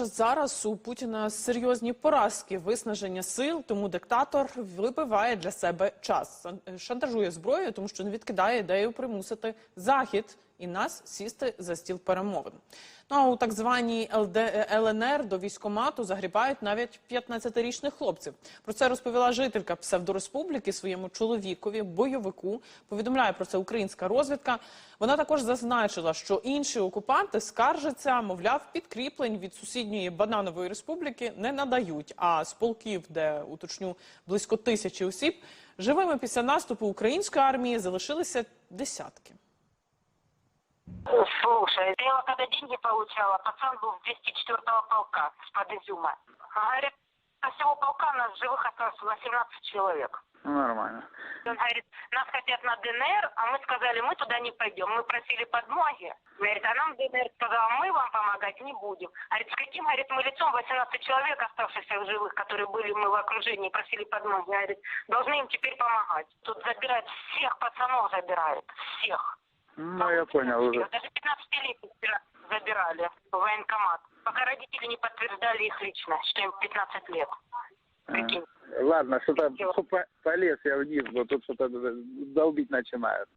Водночас зараз у Путіна серйозні поразки, виснаження сил, тому диктатор вибиває для себе час, шантажує зброєю, тому що не відкидає ідею примусити захід і нас сісти за стіл перемовин. Ну а у так званій ЛД, ЛНР до військомату загрібають навіть 15-річних хлопців. Про це розповіла жителька псевдореспубліки своєму чоловікові, бойовику. Повідомляє про це українська розвідка. Вона також зазначила, що інші окупанти скаржаться, мовляв, підкріплень від сусідньої бананової республіки не надають. А з полків, де уточню близько тисячі осіб, живими після наступу української армії залишилися десятки. Слушай, я когда деньги получала, пацан был 204-го полка с-под Изюма. Говорит, со всего полка нас живых осталось 18 человек. Ну, нормально. Он говорит, нас хотят на ДНР, а мы сказали, мы туда не пойдем. Мы просили подмоги. Говорит, а нам ДНР сказал, мы вам помогать не будем. Говорит, с каким, говорит, мы лицом 18 человек, оставшихся в живых, которые были мы в окружении, просили подмоги. Говорит, должны им теперь помогать. Тут забирают всех пацанов, забирают. Всех. Ну, я понял уже. Даже 15 лет забирали в военкомат. Пока родители не подтверждали их лично, что им 15 лет. Прикинь. Ладно, что-то по- полез я вниз, но тут что-то долбить начинают.